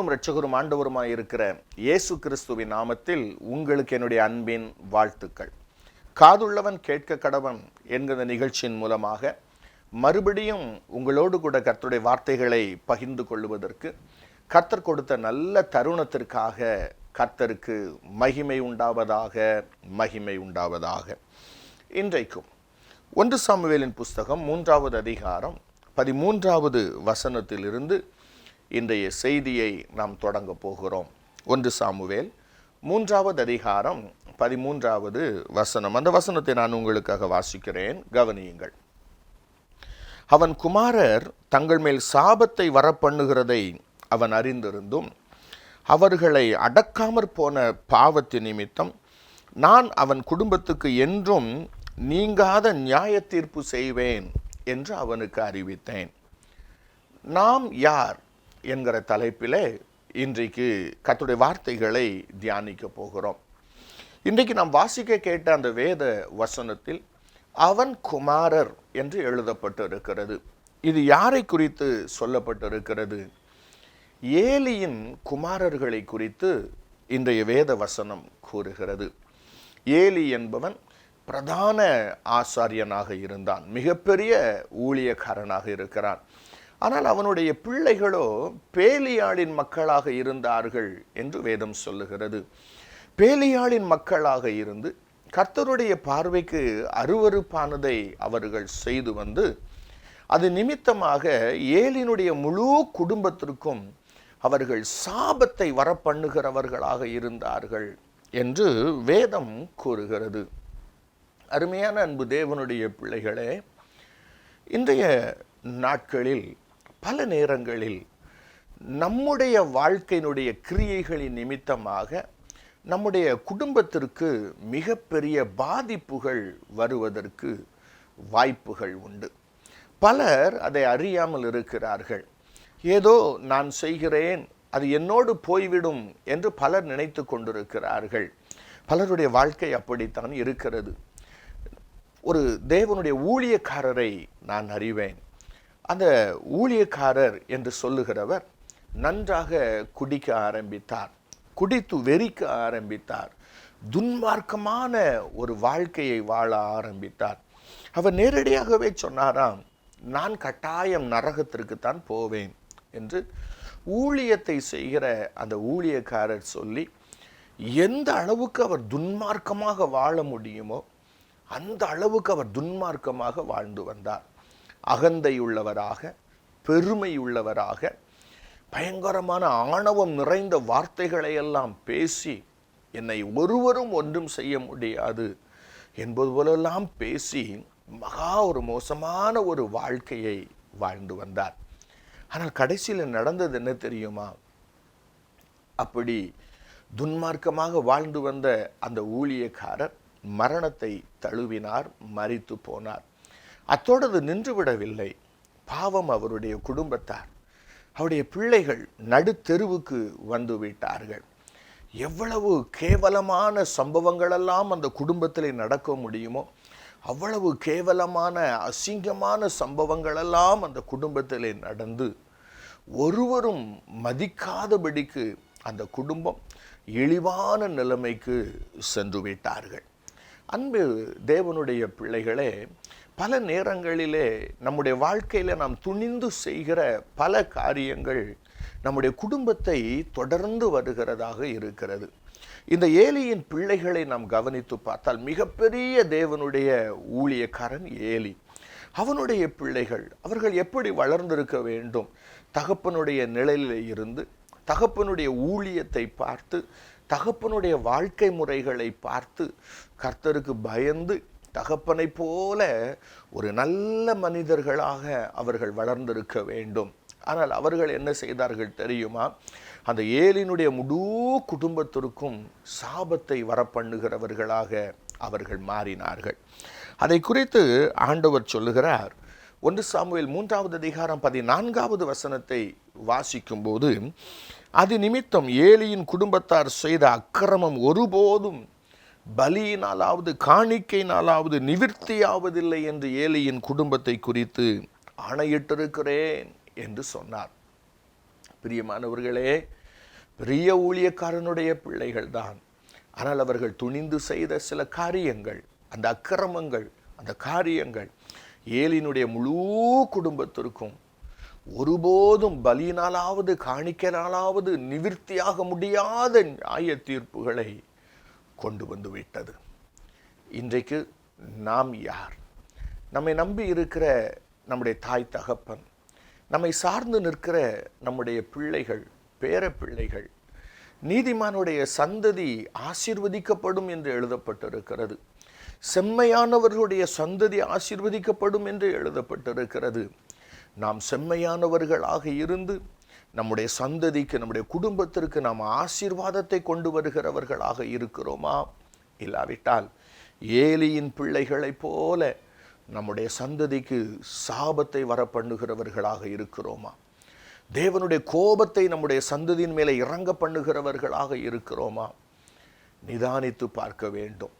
கர்த்தரும் இரட்சகரும் ஆண்டவருமாய் இருக்கிற இயேசு கிறிஸ்துவின் நாமத்தில் உங்களுக்கு என்னுடைய அன்பின் வாழ்த்துக்கள். காதுள்ளவன் கேட்க கடவன் என்கிற நிகழ்ச்சியின் மூலமாக மறுபடியும் உங்களோடு கூட கர்த்தருடைய வார்த்தைகளை பகிர்ந்து கொள்வதற்கு கர்த்தர் கொடுத்த நல்ல தருணத்திற்காக கர்த்தருக்கு மகிமை உண்டாவதாக மகிமை உண்டாவதாக. இன்றைக்கும் ஒன்று சாமுவேலின் புஸ்தகம் மூன்றாவது அதிகாரம் பதிமூன்றாவது வசனத்திலிருந்து இன்றைய செய்தியை நாம் தொடங்கப் போகிறோம். ஒன்று சாமுவேல் மூன்றாவது அதிகாரம் பதிமூன்றாவது வசனம். அந்த வசனத்தை நான் உங்களுக்காக வாசிக்கிறேன். கவனியுங்கள். அவன் குமாரர் தங்கள் மேல் சாபத்தை வரப்பண்ணுகிறதை அவன் அறிந்திருந்தும் அவர்களை அடக்காமற் போன பாவத்தின் நிமித்தம் நான் அவன் குடும்பத்துக்கு என்றும் நீங்காத நியாய தீர்ப்பு செய்வேன் என்று அவனுக்கு அறிவித்தேன். நாம் யார்? என்கிற தலைப்பிலே இன்றைக்கு கத்துடைய வார்த்தைகளை தியானிக்க போகிறோம். இன்றைக்கு நாம் வாசிக்க கேட்ட அந்த வேத வசனத்தில் அவன் குமாரர் என்று எழுதப்பட்டிருக்கிறது. இது யாரை குறித்து சொல்லப்பட்டிருக்கிறது? ஏலியின் குமாரர்களை குறித்து இன்றைய வேத வசனம் கூறுகிறது. ஏலி என்பவன் பிரதான ஆசாரியனாக இருந்தான். மிகப்பெரிய ஊழியக்காரனாக இருக்கிறான். ஆனால் அவனுடைய பிள்ளைகளோ பேலியாளின் மக்களாக இருந்தார்கள் என்று வேதம் சொல்லுகிறது. பேலியாளின் மக்களாக இருந்து கர்த்தருடைய பார்வைக்கு அருவருப்பானதை அவர்கள் செய்து வந்து அது நிமித்தமாக ஏலினுடைய முழு குடும்பத்திற்கும் அவர்கள் சாபத்தை வரப்பண்ணுகிறவர்களாக இருந்தார்கள் என்று வேதம் கூறுகிறது. அருமையான அன்பு தேவனுடைய பிள்ளைகளே இன்றைய நாட்களில் பல நேரங்களில் நம்முடைய வாழ்க்கையினுடைய கிரியைகளின் நிமித்தமாக நம்முடைய குடும்பத்திற்கு மிகப்பெரிய பாதிப்புகள் வருவதற்கு வாய்ப்புகள் உண்டு. பலர் அதை அறியாமல் இருக்கிறார்கள். ஏதோ நான் செய்கிறேன் அது என்னோடு போய்விடும் என்று பலர் நினைத்து கொண்டிருக்கிறார்கள். பலருடைய வாழ்க்கை அப்படித்தான் இருக்கிறது. ஒரு தேவனுடைய ஊழியக்காரரை நான் அறிவேன். அந்த ஊழியக்காரர் என்று சொல்லுகிறவர் நன்றாக குடிக்க ஆரம்பித்தார் குடித்து வெறிக்க ஆரம்பித்தார் துன்மார்க்கமான ஒரு வாழ்க்கையை வாழ ஆரம்பித்தார். அவர் நேரடியாகவே சொன்னாராம் நான் கட்டாயம் நரகத்திற்கு தான் போவேன் என்று ஊழியத்தை செய்கிற அந்த ஊழியக்காரர் சொல்லி எந்த அளவுக்கு அவர் துன்மார்க்கமாக வாழ முடியுமோ அந்த அளவுக்கு அவர் துன்மார்க்கமாக வாழ்ந்து வந்தார். அகந்தையுள்ளவராக பெருமையுள்ளவராக பயங்கரமான ஆணவம் நிறைந்த வார்த்தைகளை எல்லாம் பேசி என்னை ஒருவரும் ஒன்றும் செய்ய முடியாது என்பது போலெல்லாம் பேசி மகா ஒரு மோசமான ஒரு வாழ்க்கையை வாழ்ந்து வந்தார். ஆனால் கடைசியில் நடந்தது என்ன தெரியுமா? அப்படி துன்மார்க்கமாக வாழ்ந்து வந்த அந்த ஊழியக்காரர் மரணத்தை தழுவினார் மறித்து போனார். அத்தோடது நின்றுவிடவில்லை. பாவம் அவருடைய குடும்பத்தார். அவருடைய பிள்ளைகள் நடுத்தெருவுக்கு வந்து விட்டார்கள். எவ்வளவு கேவலமான சம்பவங்களெல்லாம் அந்த குடும்பத்தில் நடக்க முடியுமோ அவ்வளவு கேவலமான அசிங்கமான சம்பவங்களெல்லாம் அந்த குடும்பத்தில் நடந்து ஒருவரும் மதிக்காதபடிக்கு அந்த குடும்பம் இழிவான நிலைமைக்கு சென்று விட்டார்கள். அன்பு தேவனுடைய பிள்ளைகளே பல நேரங்களிலே நம்முடைய வாழ்க்கையில் நாம் துணிந்து செய்கிற பல காரியங்கள் நம்முடைய குடும்பத்தை தொடர்ந்து வருகிறதாக இருக்கிறது. இந்த ஏலியின் பிள்ளைகளை நாம் கவனித்து பார்த்தால் மிகப்பெரிய தேவனுடைய ஊழியக்காரன் ஏலி. அவனுடைய பிள்ளைகள் அவர்கள் எப்படி வளர்ந்திருக்க வேண்டும்? தகப்பனுடைய நிழலில் இருந்து தகப்பனுடைய ஊழியத்தை பார்த்து தகப்பனுடைய வாழ்க்கை முறைகளை பார்த்து கர்த்தருக்கு பயந்து தகப்பனை போல ஒரு நல்ல மனிதர்களாக அவர்கள் வளர்ந்திருக்க வேண்டும். ஆனால் அவர்கள் என்ன செய்தார்கள் தெரியுமா? அந்த ஏலினுடைய முழு குடும்பத்திற்கும் சாபத்தை வரப்பண்ணுகிறவர்களாக அவர்கள் மாறினார்கள். அதை குறித்து ஆண்டவர் சொல்லுகிறார். ஒன்று சாமுவேல் மூன்றாவது அதிகாரம் பதினான்காவது வசனத்தை வாசிக்கும்போது அது நிமித்தம் ஏலியின் குடும்பத்தார் செய்த அக்கிரமம் ஒருபோதும் பலியினாலாவது காணிக்கையினாலாவது நிவிற்த்தியாவதில்லை என்று ஏலியின் குடும்பத்தை குறித்து ஆணையிட்டிருக்கிறேன் என்று சொன்னார். பிரியமானவர்களே பெரிய ஊழியக்காரனுடைய பிள்ளைகள் தான் ஆனால் அவர்கள் துணிந்து செய்த சில காரியங்கள் அந்த அக்கிரமங்கள் அந்த காரியங்கள் ஏலினுடைய முழு குடும்பத்திற்கும் ஒருபோதும் பலியினாலாவது காணிக்கலாலாவது நிவிற்த்தியாக முடியாத நியாய தீர்ப்புகளை கொண்டு வந்து விட்டது. இன்றைக்கு நாம் யார்? நம்மை நம்பி இருக்கிற நம்முடைய தாய் தகப்பன் நம்மை சார்ந்து நிற்கிற நம்முடைய பிள்ளைகள் பேர பிள்ளைகள் நீதிமானுடைய சந்ததி ஆசீர்வதிக்கப்படும் என்று எழுதப்பட்டிருக்கிறது. செம்மையானவர்களுடைய சந்ததி ஆசீர்வதிக்கப்படும் என்று எழுதப்பட்டிருக்கிறது. நாம் செம்மையானவர்களாக இருந்து நம்முடைய சந்ததிக்கு நம்முடைய குடும்பத்திற்கு நாம் ஆசீர்வாதத்தை கொண்டு வருகிறவர்களாக இருக்கிறோமா? இல்லாவிட்டால் ஏலியின் பிள்ளைகளைப் போல நம்முடைய சந்ததிக்கு சாபத்தை வர பண்ணுகிறவர்களாக இருக்கிறோமா? தேவனுடைய கோபத்தை நம்முடைய சந்ததியின் மேலே இறங்க பண்ணுகிறவர்களாக இருக்கிறோமா? நிதானித்து பார்க்க வேண்டும்.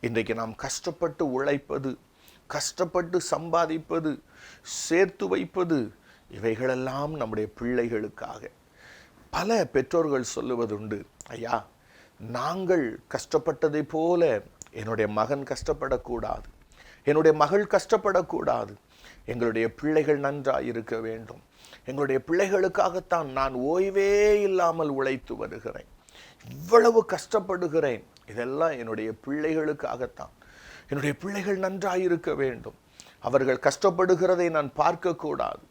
இன்றைக்கு நாம் கஷ்டப்பட்டு உழைப்பது கஷ்டப்பட்டு சம்பாதிப்பது சேர்த்து வைப்பது இவைகளெல்லாம் நம்முடைய பிள்ளைகளுக்காக. பல பெற்றோர்கள் சொல்லுவதுண்டு ஐயா நாங்கள் கஷ்டப்பட்டதை போல என்னுடைய மகன் கஷ்டப்படக்கூடாது. என்னுடைய மகள் கஷ்டப்படக்கூடாது. எங்களுடைய பிள்ளைகள் நன்றாக இருக்க வேண்டும். எங்களுடைய பிள்ளைகளுக்காகத்தான் நான் ஓய்வே இல்லாமல் உழைத்து வருகிறேன். இவ்வளவு கஷ்டப்படுகிறேன். இதெல்லாம் என்னுடைய பிள்ளைகளுக்காகத்தான். என்னுடைய பிள்ளைகள் நன்றாக இருக்க வேண்டும். அவர்கள் கஷ்டப்படுகிறதை நான் பார்க்கக்கூடாது.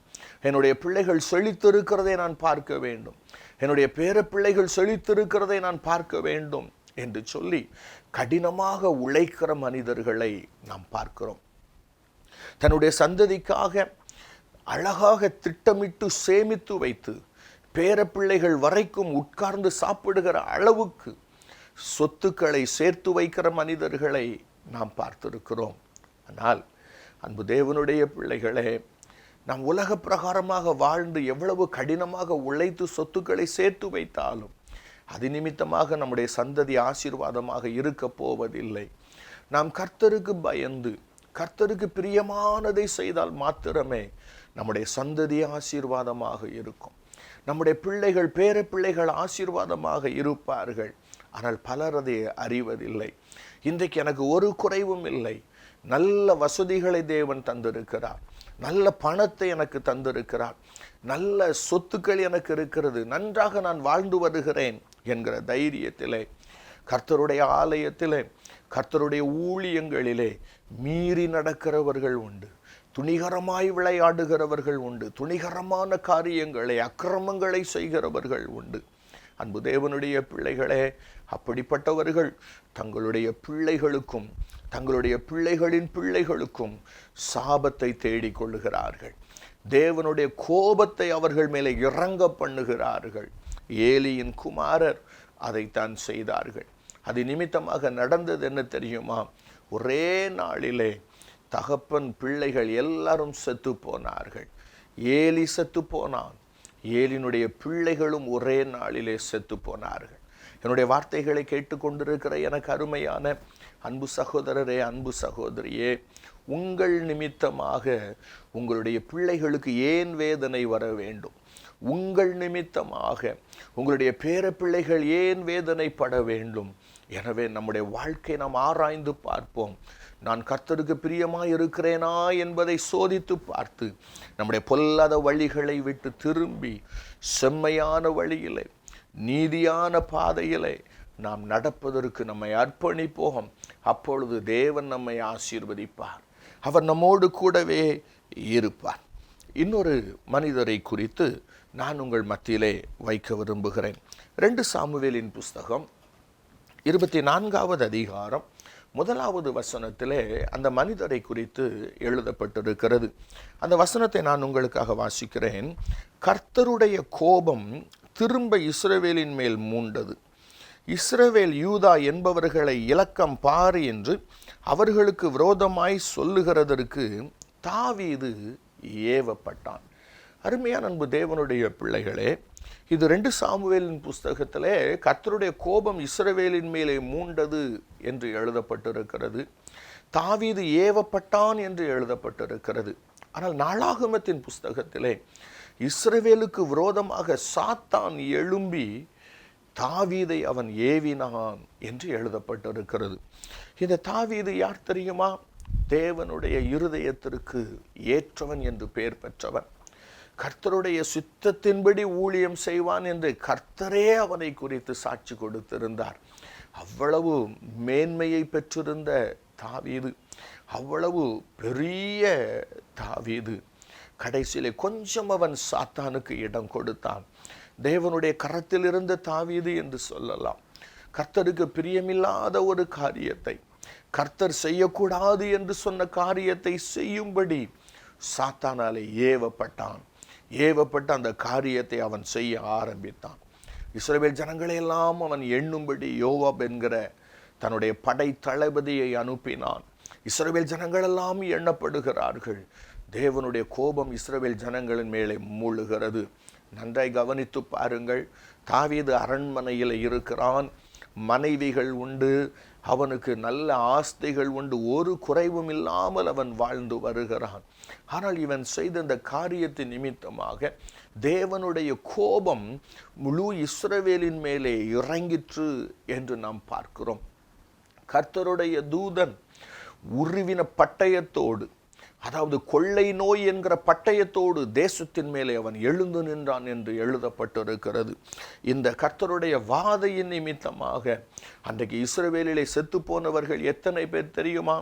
என்னுடைய பிள்ளைகள் செழித்திருக்கிறதை நான் பார்க்க வேண்டும். என்னுடைய பேர பிள்ளைகள் செழித்திருக்கிறதை நான் பார்க்க வேண்டும் என்று சொல்லி கடினமாக உழைக்கிற மனிதர்களை நாம் பார்க்கிறோம். தன்னுடைய சந்ததிக்காக அழகாக திட்டமிட்டு சேமித்து வைத்து பேரப்பிள்ளைகள் வரைக்கும் உட்கார்ந்து சாப்பிடுகிற அளவுக்கு சொத்துக்களை சேர்த்து வைக்கிற மனிதர்களை நாம் பார்த்திருக்கிறோம். ஆனால் அன்பு தேவனுடைய பிள்ளைகளே நாம் உலக பிரகாரமாக வாழ்ந்து எவ்வளவு கடினமாக உழைத்து சொத்துக்களை சேர்த்து வைத்தாலும் அது நிமித்தமாக நம்முடைய சந்ததி ஆசீர்வாதமாக இருக்க போவதில்லை. நாம் கர்த்தருக்கு பயந்து கர்த்தருக்கு பிரியமானதை செய்தால் மாத்திரமே நம்முடைய சந்ததி ஆசீர்வாதமாக இருக்கும். நம்முடைய பிள்ளைகள் பேர பிள்ளைகள் ஆசீர்வாதமாக இருப்பார்கள். ஆனால் பலர் அதை அறிவதில்லை. இன்றைக்கு எனக்கு ஒரு குறைவும் இல்லை. நல்ல வசதிகளை தேவன் தந்திருக்கிறார். நல்ல பணத்தை எனக்கு தந்திருக்கிறார். நல்ல சொத்துக்கள் எனக்கு இருக்கிறது. நன்றாக நான் வாழ்ந்து வருகிறேன் என்கிற தைரியத்திலே கர்த்தருடைய ஆலயத்திலே கர்த்தருடைய ஊழியங்களிலே மீறி நடக்கிறவர்கள் உண்டு. துணிகரமாய் விளையாடுகிறவர்கள் உண்டு. துணிகரமான காரியங்களை அக்கிரமங்களை செய்கிறவர்கள் உண்டு. அன்பு தேவனுடைய பிள்ளைகளே அப்படிப்பட்டவர்கள் தங்களுடைய பிள்ளைகளுக்கும் தங்களுடைய பிள்ளைகளின் பிள்ளைகளுக்கும் சாபத்தை தேடிக் கொள்ளுகிறார்கள். தேவனுடைய கோபத்தை அவர்கள் மேலே இறங்க பண்ணுகிறார்கள். ஏலியின் குமாரர் அதைத்தான் செய்தார்கள். அது நிமித்தமாக நடந்தது என்ன தெரியுமா? ஒரே நாளிலே தகப்பன் பிள்ளைகள் எல்லாரும் செத்து போனார்கள். ஏலி செத்து போனான். ஏலினுடைய பிள்ளைகளும் ஒரே நாளிலே செத்து போனார்கள். என்னுடைய வார்த்தைகளை கேட்டுக்கொண்டிருக்கிற எனக்கு அருமையான அன்பு சகோதரரே அன்பு சகோதரியே உங்கள் நிமித்தமாக உங்களுடைய பிள்ளைகளுக்கு ஏன் வேதனை வர வேண்டும்? உங்கள் நிமித்தமாக உங்களுடைய பேரப்பிள்ளைகள் ஏன் வேதனைப்பட வேண்டும்? எனவே நம்முடைய வாழ்க்கை நாம் ஆராய்ந்து பார்ப்போம். நான் கர்த்தருக்கு பிரியமாக இருக்கிறேனா என்பதை சோதித்து பார்த்து நம்முடைய பொல்லாத வழிகளை விட்டு திரும்பி செம்மையான வழியிலே நீதியான பாதையிலே நாம் நடப்பதற்கு நம்மை அர்ப்பணிப்போம். அப்பொழுது தேவன் நம்மை ஆசீர்வதிப்பார். அவர் நம்மோடு கூடவே இருப்பார். இன்னொரு மனிதரை குறித்து நான் உங்கள் மத்தியிலே வைக்க விரும்புகிறேன். ரெண்டு சாமுவேலின் புஸ்தகம் இருபத்தி நான்காவது அதிகாரம் முதலாவது வசனத்திலே அந்த மனிதரை குறித்து எழுதப்பட்டிருக்கிறது. அந்த வசனத்தை நான் உங்களுக்காக வாசிக்கிறேன். கர்த்தருடைய கோபம் திரும்ப இஸ்ரவேலின் மேல் மூண்டது. இஸ்ரவேல் யூதா என்பவர்களை இலக்கம் பாரு என்று அவர்களுக்கு விரோதமாய் சொல்லுகிறதற்கு தாவீது ஏவப்பட்டான். அருமையான அன்பு தேவனுடைய பிள்ளைகளே இது ரெண்டு சாமுவேலின் புஸ்தகத்திலே கர்த்தருடைய கோபம் இஸ்ரவேலின் மேலே மூண்டது என்று எழுதப்பட்டிருக்கிறது. தாவீது ஏவப்பட்டான் என்று எழுதப்பட்டிருக்கிறது. ஆனால் நாளாகமத்தின் புஸ்தகத்திலே இஸ்ரவேலுக்கு விரோதமாக சாத்தான் எழும்பி தாவீதை அவன் ஏவினான் என்று எழுதப்பட்டிருக்கிறது. இந்த தாவீது யார் தெரியுமா? தேவனுடைய இருதயத்திற்கு ஏற்றவன் என்று பெயர் பெற்றவன். கர்த்தருடைய சித்தத்தின்படி ஊழியம் செய்வான் என்று கர்த்தரே அவனை குறித்து சாட்சி கொடுத்திருந்தார். அவ்வளவு மேன்மையை பெற்றிருந்த தாவீது. அவ்வளவு பெரிய தாவீது. கடைசியிலே கொஞ்சம் அவன் சாத்தானுக்கு இடம் கொடுத்தான். தேவனுடைய கரத்திலிருந்து தாவியது என்று சொல்லலாம். கர்த்தருக்கு பிரியமில்லாத ஒரு காரியத்தை கர்த்தர் செய்யக்கூடாது என்று சொன்ன காரியத்தை செய்யும்படி சாத்தானாலே ஏவப்பட்டான். ஏவப்பட்ட அந்த காரியத்தை அவன் செய்ய ஆரம்பித்தான். இஸ்ரேல் ஜனங்களை எல்லாம் அவன் எண்ணும்படி யோவாப் என்கிற தன்னுடைய படை தளபதியை அனுப்பினான். இஸ்ரேல் ஜனங்களெல்லாம் எண்ணப்படுகிறார்கள். தேவனுடைய கோபம் இஸ்ரவேல் ஜனங்களின் மேலே மூழுகிறது. நன்றாய் கவனித்து பாருங்கள். தாவீது அரண்மனையில் இருக்கிறான். மனைவிகள் உண்டு. அவனுக்கு நல்ல ஆஸ்திகள் உண்டு. ஒரு குறைவும் இல்லாமல் அவன் வாழ்ந்து வருகிறான். ஆனால் இவன் செய்த இந்த காரியத்தின் நிமித்தமாக தேவனுடைய கோபம் முழு இஸ்ரவேலின் மேலே இறங்கிற்று என்று நாம் பார்க்கிறோம். கர்த்தருடைய தூதன் உருவின பட்டயத்தோடு அதாவது கொள்ளை நோய் என்கிற பட்டயத்தோடு தேசத்தின் மேலே அவன் எழுந்து நின்றான் என்று எழுதப்பட்டிருக்கிறது. இந்த கர்த்தருடைய வாதையின் நிமித்தமாக அன்றைக்கு இஸ்ரவேலிலே செத்து போனவர்கள் எத்தனை பேர் தெரியுமா?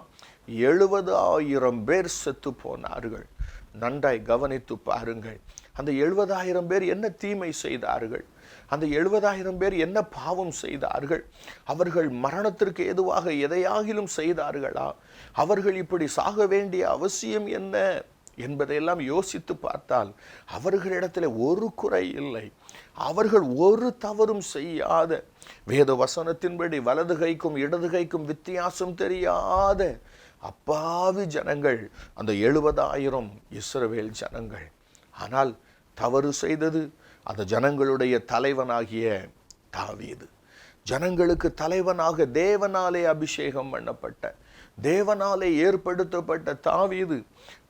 எழுபது ஆயிரம் பேர் செத்து போனார்கள். நன்றாய் கவனித்து பாருங்கள். அந்த எழுபதாயிரம் பேர் என்ன தீமை செய்தார்கள்? அந்த எழுபதாயிரம் பேர் என்ன பாவம் செய்தார்கள்? அவர்கள் மரணத்திற்கு ஏதுவாக எதையாகிலும் செய்தார்களா? அவர்கள் இப்படி சாக வேண்டிய அவசியம் என்ன? என்பதையெல்லாம் யோசித்து பார்த்தால் அவர்களிடத்தில் ஒரு குறை இல்லை. அவர்கள் ஒரு தவறும் செய்யாத வேத வசனத்தின்படி வலது கைக்கும் இடது கைக்கும் வித்தியாசம் தெரியாத அப்பாவி ஜனங்கள் அந்த எழுபதாயிரம் இஸ்ரவேல் ஜனங்கள். ஆனால் தவறு செய்தது அந்த ஜனங்களுடைய தலைவனாகிய தாவீது. ஜனங்களுக்கு தலைவனாக தேவனாலே அபிஷேகம் பண்ணப்பட்ட தேவனாலே ஏற்படுத்தப்பட்ட தாவீது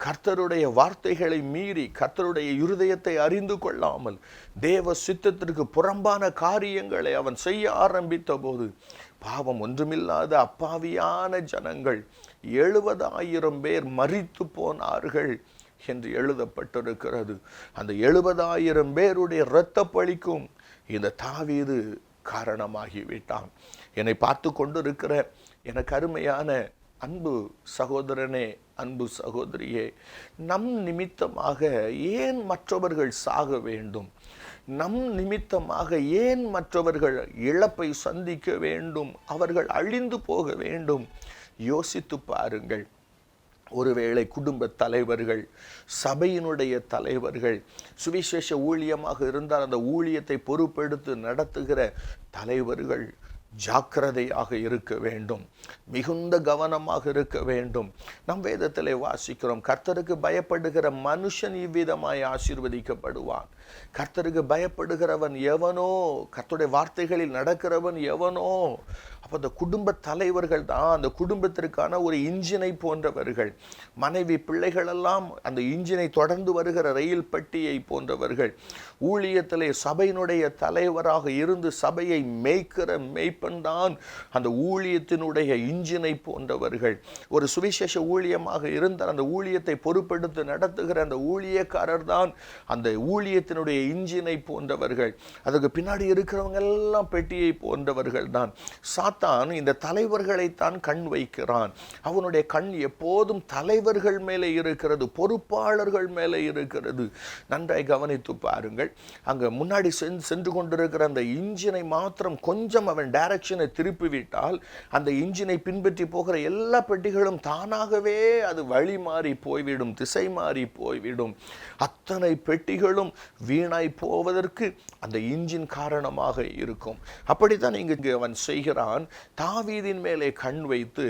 கர்த்தருடைய வார்த்தைகளை மீறி கர்த்தருடைய இருதயத்தை அறிந்து கொள்ளாமல் தேவ சித்தத்திற்கு புறம்பான காரியங்களை அவன் செய்ய ஆரம்பித்த போது பாவம் ஒன்றுமில்லாத அப்பாவியான ஜனங்கள் எழுபதாயிரம் பேர் மறித்து போனார்கள். என்று எழுதப்பட்டிருக்கிறது. அந்த எழுபதாயிரம் பேருடைய இரத்த பழிக்கும் இந்த தாவீது காரணமாகிவிட்டான். என்னை பார்த்து கொண்டிருக்கிற எனக்கு அருமையான அன்பு சகோதரனே அன்பு சகோதரியே நம் நிமித்தமாக ஏன் மற்றவர்கள் சாக வேண்டும்? நம் நிமித்தமாக ஏன் மற்றவர்கள் இழப்பை சந்திக்க வேண்டும்? அவர்கள் அழிந்து போக வேண்டும்? யோசித்து பாருங்கள். ஒருவேளை குடும்ப தலைவர்கள் சபையினுடைய தலைவர்கள் சுவிசேஷ ஊழியமாக இருந்தால் அந்த ஊழியத்தை பொறுப்பெடுத்து நடத்துகிற தலைவர்கள் ஜாக்கிரதையாக இருக்க வேண்டும். மிகுந்த கவனமாக இருக்க வேண்டும். நம் வேதத்திலே வாசிக்கிறோம் கர்த்தருக்கு பயப்படுகிற மனுஷன் இவ்விதமாய் ஆசீர்வதிக்கப்படுவான். கர்த்தருக்கு பயப்படுகிறவன் எவனோ கர்த்தருடைய வார்த்தைகளில் நடக்கிறவன் எவனோ அப்போ அந்த குடும்ப தலைவர்கள் தான் அந்த குடும்பத்திற்கான ஒரு இன்ஜினை போன்றவர்கள். மனைவி பிள்ளைகளெல்லாம் அந்த இன்ஜினை தொடர்ந்து வருகிற ரயில் பட்டியை போன்றவர்கள். ஊழியத்திலே சபையினுடைய தலைவராக இருந்து சபையை மேய்க்கிற மெய்ப்பன் தான் அந்த ஊழியத்தினுடைய இன்ஜினை போன்றவர்கள் ஒரு சுவிசேஷ ஊழியமாக இருந்தால் அந்த ஊழியத்தை பொறுப்பெடுத்து நடத்துகிற அந்த ஊழியக்காரர் தான் அந்த ஊழியத்தினுடைய இன்ஜினை போன்றவர்கள். அதுக்கு பின்னாடி இருக்கிறவங்க எல்லாம் பெட்டியை போன்றவர்கள் தான். சாத்தான் இந்த தலைவர்களைத்தான் கண் வைக்கிறான். அவனுடைய கண் எப்போதும் தலைவர்கள் மேலே இருக்கிறது பொறுப்பாளர்கள் மேலே இருக்கிறது. நன்றாய் கவனித்து பாருங்கள். அங்கே முன்னாடி சென்று சென்று கொண்டிருக்கிற அந்த இன்ஜினை மாத்திரம் கொஞ்சம் அவன் டைரக்ஷனை திருப்பி விட்டால் அந்த இன்ஜினை பின்பற்றி போகிற எல்லா பெட்டிகளும் தானாகவே அது வழி மாறி போய்விடும் திசை மாறி போய்விடும். அத்தனை பெட்டிகளும் வீணாய் போவதற்கு அந்த இன்ஜின் காரணமாக இருக்கும். அப்படித்தான் இங்கு அவன் செய்கிறான். தாவீதின் மேலே கண் வைத்து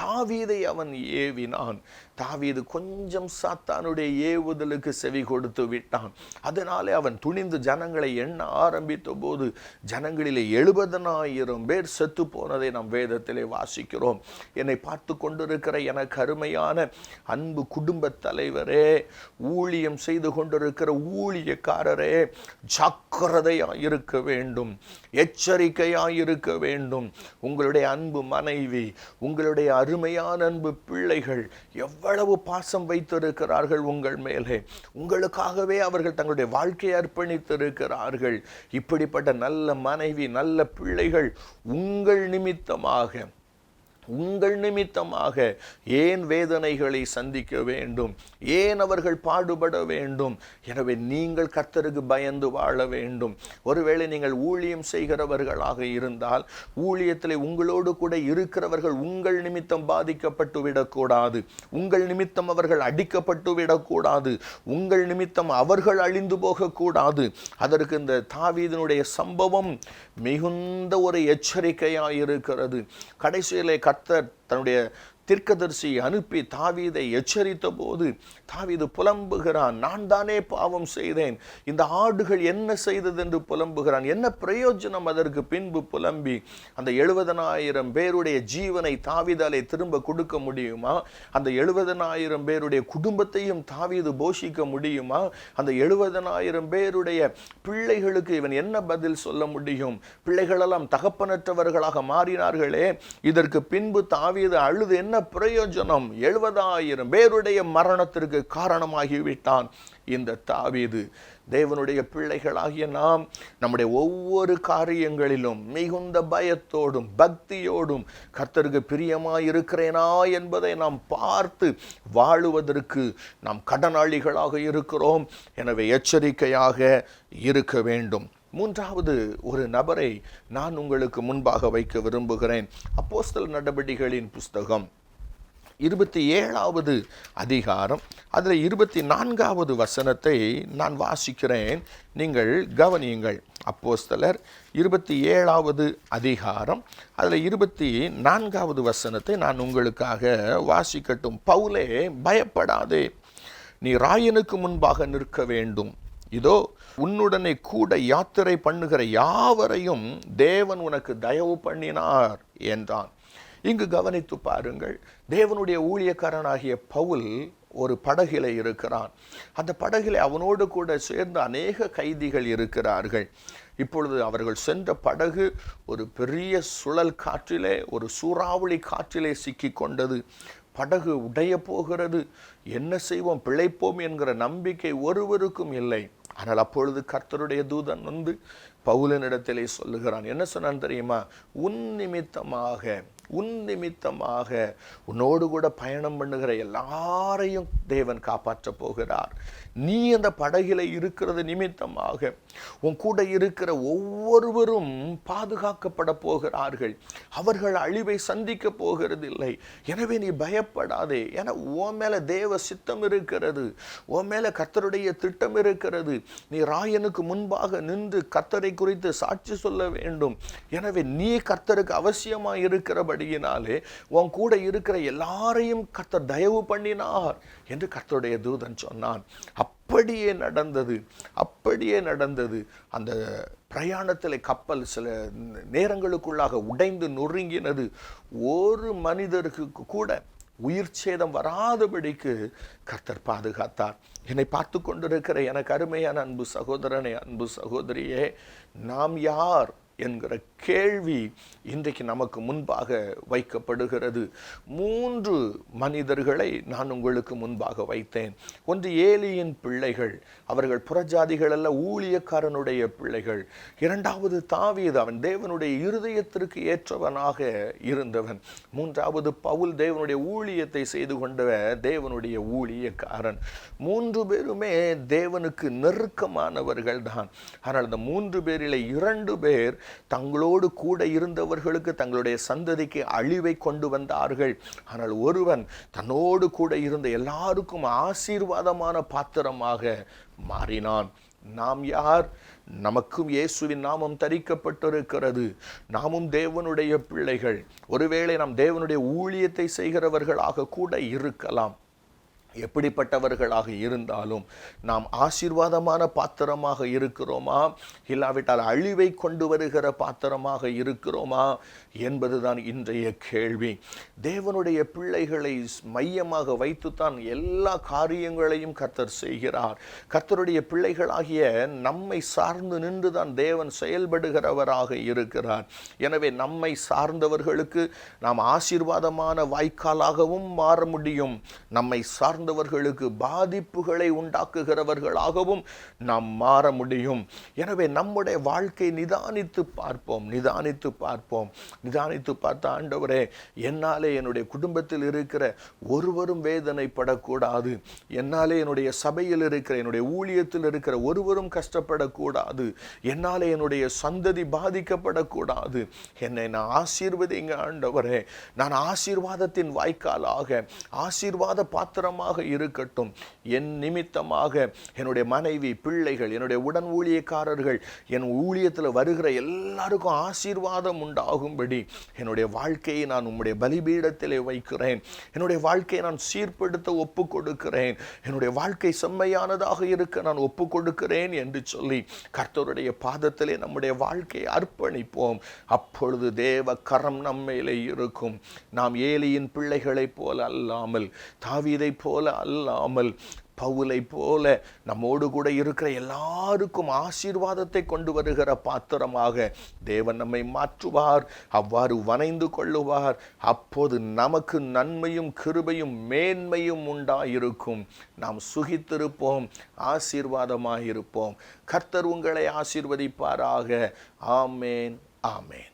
தாவீதை அவன் ஏவினான். தாவீது கொஞ்சம் சாத்தானுடைய ஏவுதலுக்கு செவி கொடுத்து விட்டான். அதனாலே அவன் துணிந்து ஜனங்களை எண்ண ஆரம்பித்த போது ஜனங்களிலே எழுபதனாயிரம் பேர் செத்து போனதை நாம் வேதத்திலே வாசிக்கிறோம். என்னை பார்த்து கொண்டிருக்கிற எனக்கு அருமையான அன்பு குடும்ப தலைவரே ஊழியம் செய்து கொண்டிருக்கிற ஊழியக்காரரே ஜாக்கிரதையா இருக்க வேண்டும் எச்சரிக்கையாக இருக்க வேண்டும். உங்களுடைய அன்பு மனைவி உங்களுடைய அருமையான அன்பு பிள்ளைகள் எவ்வளவு பாசம் வைத்திருக்கிறார்கள் உங்கள் மேலே. உங்களுக்காகவே அவர்கள் தங்களுடைய வாழ்க்கையை அர்ப்பணித்திருக்கிறார்கள். இப்படிப்பட்ட நல்ல மனைவி நல்ல பிள்ளைகள் உங்கள் நிமித்தமாக. உங்கள் நிமித்தமாக ஏன் வேதனைகளை சந்திக்க வேண்டும்? ஏன் அவர்கள் பாடுபட வேண்டும்? எனவே நீங்கள் கர்த்தருக்கு பயந்து வாழ வேண்டும். ஒருவேளை நீங்கள் ஊழியம் செய்கிறவர்களாக இருந்தால் ஊழியத்தில் உங்களோடு கூட இருக்கிறவர்கள் உங்கள் நிமித்தம் பாதிக்கப்பட்டு விடக்கூடாது. உங்கள் நிமித்தம் அவர்கள் அடிக்கப்பட்டு விடக்கூடாது. உங்கள் நிமித்தம் அவர்கள் அழிந்து போகக்கூடாது. அதற்கு இந்த தாவீதனுடைய சம்பவம் மிகுந்த ஒரு எச்சரிக்கையாக இருக்கிறது கடைசியிலே கர்த்தர் தன்னுடைய தீர்க்கதரிசி அனுப்பி தாவீதை எச்சரித்த போது தாவீது புலம்புகிறான் நான் தானே பாவம் செய்தேன். இந்த ஆடுகள் என்ன செய்தது என்று புலம்புகிறான். என்ன பிரயோஜனம் அதற்கு? பின்பு புலம்பி அந்த எழுபதனாயிரம் பேருடைய ஜீவனை தாவீதாலே திரும்ப கொடுக்க முடியுமா? அந்த எழுபதனாயிரம் பேருடைய குடும்பத்தையும் தாவீது போஷிக்க முடியுமா? அந்த எழுபதனாயிரம் பேருடைய பிள்ளைகளுக்கு இவன் என்ன பதில் சொல்ல முடியும்? பிள்ளைகளெல்லாம் தகப்பனற்றவர்களாக மாறினார்களே. இதற்கு பின்பு தாவீது அழுது என்ன பிரயோஜனம் எழுபதாயிரம் பேருடைய மரணத்திற்கு காரணமாகிவிட்டான் இந்த தாவீது. தேவனுடைய பிள்ளைகளாகிய நாம் நம்முடைய ஒவ்வொரு காரியங்களிலும் மிகுந்த பயத்தோடும் பக்தியோடும் கர்த்தருக்கு பிரியமாய் இருக்கிறேனா என்பதை நாம் பார்த்து வாழுவதற்கு நாம் கடனாளிகளாக இருக்கிறோம். எனவே எச்சரிக்கையாக இருக்க வேண்டும். மூன்றாவது ஒரு நபரை நான் உங்களுக்கு முன்பாக வைக்க விரும்புகிறேன். அப்போஸ்தல் நடவடிக்கைகளின் புஸ்தகம். இருபத்தி ஏழாவது அதிகாரம். அதில் இருபத்தி நான்காவது வசனத்தை நான் வாசிக்கிறேன். நீங்கள் கவனியுங்கள். அப்போஸ்தலர் இருபத்தி ஏழாவது அதிகாரம். அதில் இருபத்தி நான்காவது வசனத்தை நான் உங்களுக்காக வாசிக்கட்டும். பவுலே பயப்படாதே. நீ ராயனுக்கு முன்பாக நிற்க வேண்டும். இதோ உன்னுடனே கூட யாத்திரை பண்ணுகிற யாவரையும் தேவன் உனக்கு தயவு பண்ணினார் என்றான். இங்கு கவனித்து பாருங்கள். தேவனுடைய ஊழியக்காரனாகிய பவுல் ஒரு படகில இருக்கிறான். அந்த படகில் அவனோடு கூட சேர்ந்து அநேக கைதிகள் இருக்கிறார்கள். இப்பொழுது அவர்கள் சென்ற படகு ஒரு பெரிய சுழல் காற்றிலே ஒரு சூறாவளி காற்றிலே சிக்கி கொண்டது. படகு உடைய போகிறது. என்ன செய்வோம்? பிழைப்போம் என்கிற நம்பிக்கை ஒருவருக்கும் இல்லை. ஆனால் அப்பொழுது கர்த்தருடைய தூதன் வந்து பவுலனிடத்திலே சொல்லுகிறான். என்ன சொன்னான் தெரியுமா? உன் நிமித்தமாக உன் நிமித்தமாக உன்னோடு கூட பயணம் பண்ணுகிற எல்லாரையும் தேவன் காப்பாற்றப் போகிறார். நீ அந்த படகில் இருக்கிறது நிமித்தமாக உன் கூட இருக்கிற ஒவ்வொருவரும் பாதுகாக்கப்பட போகிறார்கள். அவர்கள் அழிவை சந்திக்க போகிறது இல்லை எனவே நீ பயப்படாதே. என உன் மேலே தேவ சித்தம் இருக்கிறது. உன் மேலே கர்த்தருடைய திட்டம் இருக்கிறது. நீ ராயனுக்கு முன்பாக நின்று கர்த்தரை குறித்து சாட்சி சொல்ல வேண்டும். எனவே நீ கர்த்தருக்கு அவசியமாக இருக்கிறபடியினாலே உன் கூட இருக்கிற எல்லாரையும் கர்த்தர் தயவு பண்ணினார் என்று கர்த்தருடைய தூதன் சொன்னான். அப்படியே நடந்தது அப்படியே நடந்தது. அந்த பிரயாணத்தில் கப்பல் சில நேரங்களுக்குள்ளாக உடைந்து நொறுங்கினது. ஒரு மனிதருக்கு கூட உயிர் சேதம் வராதபடிக்கு கர்த்தர் பாதுகாத்தார். என்னை பார்த்து கொண்டிருக்கிற எனக்கு அருமையான அன்பு சகோதரனே அன்பு சகோதரியே நாம் யார் என்கிற கேள்வி இன்றைக்கு நமக்கு முன்பாக வைக்கப்படுகிறது. மூன்று மனிதர்களை நான் உங்களுக்கு முன்பாக வைத்தேன். ஒன்று ஏலியின் பிள்ளைகள். அவர்கள் புறஜாதிகள் அல்ல ஊழியக்காரனுடைய பிள்ளைகள். இரண்டாவது தாவீது அவன் தேவனுடைய இருதயத்திற்கு ஏற்றவனாக இருந்தவன். மூன்றாவது பவுல் தேவனுடைய ஊழியத்தை செய்து கொண்ட தேவனுடைய ஊழியக்காரன். மூன்று பேருமே தேவனுக்கு நெருக்கமானவர்கள் தான் ஆனால் அந்த மூன்று பேரில் இரண்டு பேர் தங்களோ தங்களோடு கூட இருந்தவர்களுக்கு தங்களுடைய சந்ததிக்கு அழிவை கொண்டு வந்தார்கள். ஆனால் ஒருவன் தன்னோடு கூட இருந்த எல்லாருக்கும் ஆசீர்வாதமான பாத்திரமாக மாறினான். நாம் யார்? நமக்கும் இயேசுவின் நாமம் தரிக்கப்பட்டிருக்கிறது. நாமும் தேவனுடைய பிள்ளைகள். ஒருவேளை நாம் தேவனுடைய ஊழியத்தை செய்கிறவர்களாக கூட இருக்கலாம். எப்படிப்பட்டவர்களாக இருந்தாலும் நாம் ஆசீர்வாதமான பாத்திரமாக இருக்கிறோமா? இல்லாவிட்டால் அழிவை கொண்டு வருகிற பாத்திரமாக இருக்கிறோமா? என்பதுதான் இன்றைய கேள்வி. தேவனுடைய பிள்ளைகளை மையமாக வைத்துத்தான் எல்லா காரியங்களையும் கர்த்தர் செய்கிறார். கர்த்தருடைய பிள்ளைகளாகிய நம்மை சார்ந்து நின்றுதான் தேவன் செயல்படுகிறவராக இருக்கிறார். எனவே நம்மை சார்ந்தவர்களுக்கு நாம் ஆசீர்வாதமான வாய்க்காலாகவும் மாற முடியும். நம்மை சார்ந்த சார்ந்தவர்களுக்கு பாதிப்புகளை உண்டாக்குகிறவர்களாகவும் நாம் மாற முடியும். எனவே நம்முடைய வாழ்க்கை நிதானித்து பார்ப்போம் நிதானித்து பார்ப்போம். நிதானித்து பார்த்த ஆண்டவரே என்னாலே என்னுடைய குடும்பத்தில் இருக்கிற ஒருவரும் வேதனைப்படக்கூடாது. என்னாலே என்னுடைய சபையில் இருக்கிற என்னுடைய ஊழியத்தில் இருக்கிற ஒருவரும் கஷ்டப்படக்கூடாது. என்னாலே என்னுடைய சந்ததி பாதிக்கப்படக்கூடாது. என்னை நான் ஆசீர்வதிங்க ஆண்டவரே. நான் ஆசீர்வாதத்தின் வாய்க்காலாக ஆசீர்வாத பாத்திரமாக இருக்கட்டும். என் நிமித்தமாக என்னுடைய மனைவி பிள்ளைகள் என்னுடைய உடன் ஊழியக்காரர்கள் என் ஊழியத்தில் வருகிற எல்லாருக்கும் ஆசீர்வாதம் உண்டாகும்படி என்னுடைய வாழ்க்கையை நான் உம்முடைய பலிபீடத்திலே வைக்கிறேன். என்னுடைய வாழ்க்கையை நான் சீர்படுத்த ஒப்பு கொடுக்கிறேன் என்னுடைய வாழ்க்கை செம்மையானதாக இருக்க நான் ஒப்பு கொடுக்கிறேன் என்று சொல்லி கர்த்தருடைய பாதத்திலே நம்முடைய வாழ்க்கையை அர்ப்பணிப்போம். அப்பொழுது தேவ கரம் நம்மையிலே இருக்கும். நாம் ஏலியின் பிள்ளைகளைப் போல அல்லாமல் தாவீதைப் போல அல்லாமல் பவுலை போல நம்மோடு கூட இருக்கிற எல்லாருக்கும் ஆசீர்வாதத்தை கொண்டு வருகிற பாத்திரமாக தேவன் நம்மை மாற்றுவார் அவ்வாறு வனைந்து கொள்ளுவார். அப்போது நமக்கு நன்மையும் கிருபையும் மேன்மையும் உண்டாயிருக்கும். நாம் சுகித்திருப்போம் ஆசீர்வாதமாயிருப்போம். கர்த்தர் உங்களை ஆசீர்வதிப்பாராக. ஆமேன் ஆமேன்.